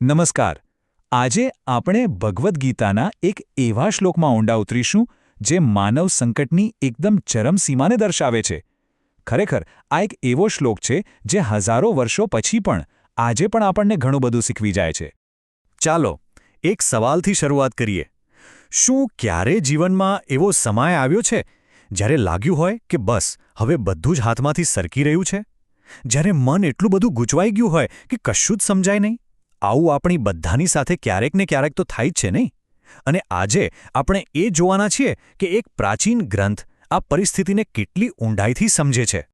નમસ્કાર. આજે આપણે ભગવદ્ ગીતાના એક એવા શ્લોકમાં ઊંડા ઉતરીશું, જે માનવ સંકટની એકદમ ચરમસીમાને દર્શાવે છે. ખરેખર, આ એક એવો શ્લોક છે, જે હજારો વર્ષો પછી પણ, આજે પણ આપણને ઘણું બધું શીખવી જાય છે. ચાલો, એક સવાલથી શરૂઆત કરીએ. શું ક્યારે જીવનમાં એવો સમય આવ્યો છે, જ્યારે લાગ્યું હોય કે બસ, હવે બધું જ હાથમાંથી સરકી રહ્યું છે? જ્યારે મન એટલું બધું ગૂંચવાઈ ગયું હોય કે કશું જ સમજાય નહીં? આવું આપણી બધાની સાથે ક્યારેક ને ક્યારેક તો થાય જ છે નહીં? અને આજે આપણે એ જોવાના છીએ કે એક પ્રાચીન ગ્રંથ આ પરિસ્થિતિને કેટલી ઊંડાઈથી સમજે છે.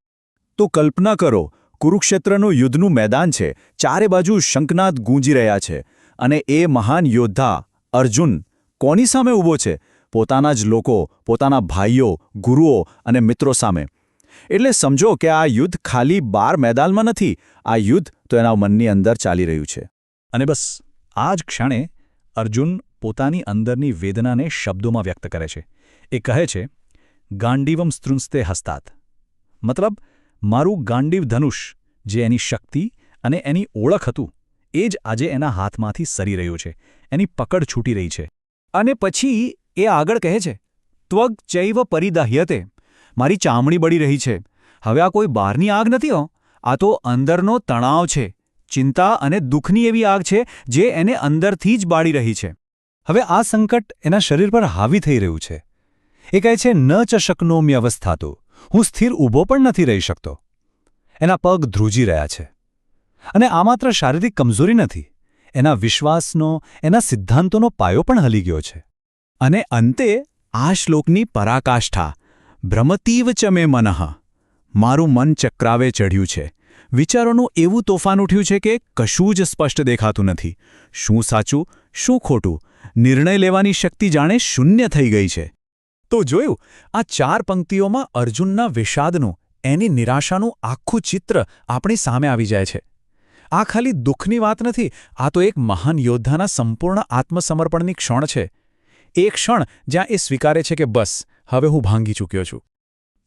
તો કલ્પના કરો, કુરુક્ષેત્રનું યુદ્ધનું મેદાન છે, ચારે બાજુ શંકનાદ ગૂંજી રહ્યા છે અને એ મહાન યોદ્ધા અર્જુન કોની સામે ઊભો છે? પોતાના જ લોકો, પોતાના ભાઈઓ, ગુરુઓ અને મિત્રો સામે. એટલે સમજો કે આ યુદ્ધ ખાલી બાર મેદાનમાં નથી, આ યુદ્ધ તો એના મનની અંદર ચાલી રહ્યું છે. અને બસ આ જ ક્ષણે અર્જુન પોતાની અંદરની વેદનાને શબ્દોમાં વ્યક્ત કરે છે. એ કહે છે, ગાંડીવમ સ્તૃંસ્તે હસ્તાત. મતલબ, મારું ગાંડીવ ધનુષ, જે એની શક્તિ અને એની ઓળખ હતું, એ જ આજે એના હાથમાંથી સરી રહ્યું છે. એની પકડ છૂટી રહી છે. અને પછી એ આગળ કહે છે, ત્વગ ચૈવ પરિદાહ્યતે, મારી ચામડી બળી રહી છે. હવે આ કોઈ બહારની આગ નથી હો? આ તો અંદરનો તણાવ છે. ચિંતા અને દુઃખની એવી આગ છે જે એને અંદરથી જ બાળી રહી છે. હવે આ સંકટ એના શરીર પર હાવી થઈ રહ્યું છે. એ કહે છે, ન ચશકનોમ્ય અવસ્થાતો હું સ્થિર ઊભો પણ નથી રહી શકતો. એના પગ ધ્રુજી રહ્યા છે. અને આ માત્ર શારીરિક કમજોરી નથી, એના વિશ્વાસનો, એના સિદ્ધાંતોનો પાયો પણ હલી ગયો છે. અને અંતે, આ શ્લોકની પરાકાષ્ઠા ભ્રમતીવ ચમે મનઃ. મારું મન ચક્રાવે ચઢ્યું છે. વિચારોનું એવું તોફાન ઉઠ્યું છે કે કશું જ સ્પષ્ટ દેખાતું નથી. શું સાચું, શું ખોટું? નિર્ણય લેવાની શક્તિ જાણે શૂન્ય થઈ ગઈ છે. તો જોયું, આ ચાર પંક્તિઓમાં અર્જુનના વિષાદનું, એની નિરાશાનું આખું ચિત્ર આપણી સામે આવી જાય છે. આ ખાલી દુઃખની વાત નથી, આ તો એક મહાન યોદ્ધાના સંપૂર્ણ આત્મસમર્પણની ક્ષણ છે. એ ક્ષણ જ્યાં એ સ્વીકારે છે કે બસ, હવે હું ભાંગી ચૂક્યો છું.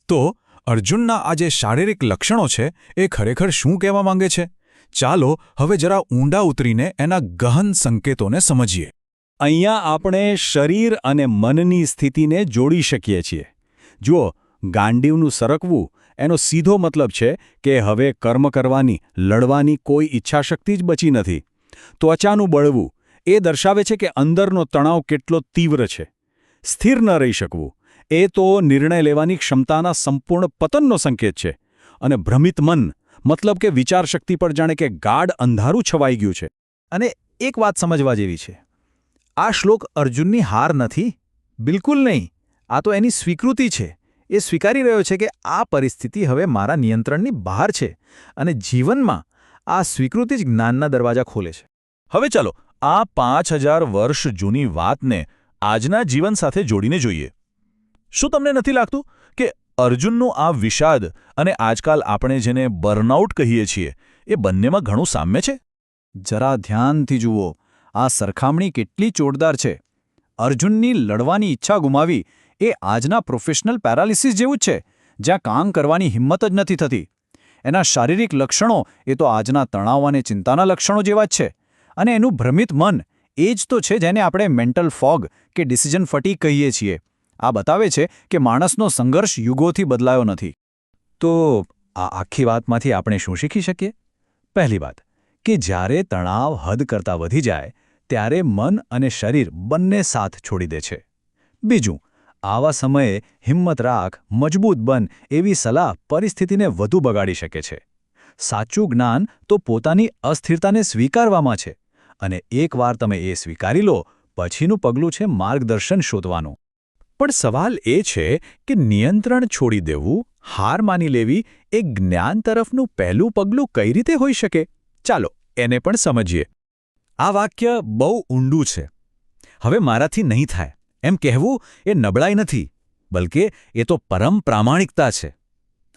તો અર્જુનના આ જે શારીરિક લક્ષણો છે, એ ખરેખર શું કહેવા માંગે છે? ચાલો હવે જરા ઊંડા ઉતરીને એના ગહન સંકેતોને સમજીએ. અહીંયા આપણે શરીર અને મનની સ્થિતિને જોડી શકીએ છીએ. જુઓ, ગાંડીવનું સરકવું, એનો સીધો મતલબ છે કે હવે કર્મ કરવાની, લડવાની કોઈ ઈચ્છાશક્તિ જ બચી નથી. ત્વચાનું બળવું, એ દર્શાવે છે કે અંદરનો તણાવ કેટલો તીવ્ર છે. સ્થિર ન રહી શકવું એ તો નિર્ણય લેવાની ક્ષમતાના સંપૂર્ણ પતનનો સંકેત છે. અને ભ્રમિત મન, મતલબ કે વિચારશક્તિ પર જાણે કે ગાઢ અંધારું છવાઈ ગયું છે. અને એક વાત સમજવા જેવી છે. આ શ્લોક અર્જુનની હાર નથી? બિલકુલ નહીં. આ તો એની સ્વીકૃતિ છે. એ સ્વીકારી રહ્યો છે કે આ પરિસ્થિતિ હવે મારા નિયંત્રણની બહાર છે અને જીવનમાં આ સ્વીકૃતિ જ જ્ઞાનના દરવાજા ખોલે છે. હવે ચાલો આ પાંચ વર્ષ જૂની વાતને આજના જીવન સાથે જોડીને જોઈએ. શું તમને નથી લાગતું કે અર્જુનનું આ વિષાદ અને આજકાલ આપણે જેને બર્નઆઉટ કહીએ છીએ, એ બંનેમાં ઘણું સામ્ય છે? જરા ધ્યાનથી જુઓ, આ સરખામણી કેટલી ચોરદાર છે. અર્જુનની લડવાની ઈચ્છા ગુમાવી એ આજના પ્રોફેશનલ પેરાલિસિસ જેવું જ છે, જ્યાં કામ કરવાની હિંમત જ નથી થતી. એના શારીરિક લક્ષણો એ તો આજના તણાવ અને ચિંતાના લક્ષણો જેવા જ છે. અને એનું ભ્રમિત મન એ જ તો છે જેને આપણે મેન્ટલ ફોગ કે ડિસિઝન ફટી કહીએ છીએ. આ બતાવે છે કે માણસનો સંઘર્ષ યુગોથી બદલાયો નથી. તો આ આખી વાતમાંથી આપણે શું શીખી શકીએ? પહેલી વાત, કે જ્યારે તણાવ હદ કરતાં વધી જાય, ત્યારે મન અને શરીર બંને સાથ છોડી દે છે. બીજું, આવા સમયે હિંમત રાખ, મજબૂત બન એવી સલાહ પરિસ્થિતિને વધુ બગાડી શકે છે. સાચું જ્ઞાન તો પોતાની અસ્થિરતાને સ્વીકારવામાં છે અને એકવાર તમે એ સ્વીકારી લો, પછીનું પગલું છે માર્ગદર્શન શોધવાનું. પણ સવાલ એ છે કે નિયંત્રણ છોડી દેવું, હાર માની લેવી એ જ્ઞાન તરફનું પહેલું પગલું કઈ રીતે હોઈ શકે? ચાલો, એને પણ સમજીએ. આ વાક્ય બહુ ઊંડું છે. હવે મારાથી નહીં થાય. એમ કહેવું એ નબળાઈ નથી, બલકે એ તો પરમ પ્રામાણિકતા છે.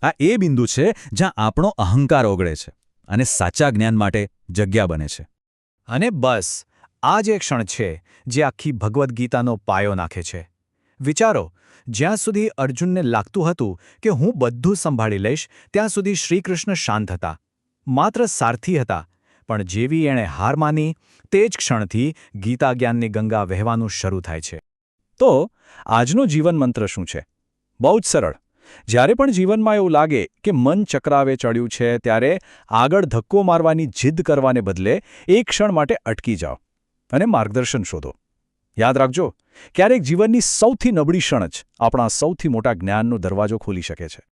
આ એ બિંદુ છે જ્યાં આપણો અહંકાર ઓગળે છે અને સાચા જ્ઞાન માટે જગ્યા બને છે. અને બસ, આ જે ક્ષણ છે જે આખી ભગવદ્ ગીતાનો પાયો નાખે છે. વિચારો, જ્યાં સુધી અર્જુનને લાગતું હતું કે હું બધું સંભાળી લઈશ, ત્યાં સુધી શ્રીકૃષ્ણ શાંત હતા. માત્ર સારથી હતા, પણ જેવી એણે હાર માની, તે જ ક્ષણથી ગીતા જ્ઞાનની ગંગા વહેવાનું શરૂ થાય છે. તો, આજનો જીવન મંત્ર શું છે? બહુ જ સરળ. જ્યારે પણ જીવનમાં એવું લાગે કે મન ચક્રાવે ચડ્યું છે, ત્યારે આગળ ધક્કો મારવાની જીદ કરવાને બદલે એક ક્ષણ માટે અટકી જાઓ અને માર્ગદર્શન શોધો. યાદ રાખજો, ક્યારેક જીવનની સૌથી નબળી ક્ષણ જ આપણા સૌથી મોટા જ્ઞાનનો દરવાજો ખોલી શકે છે.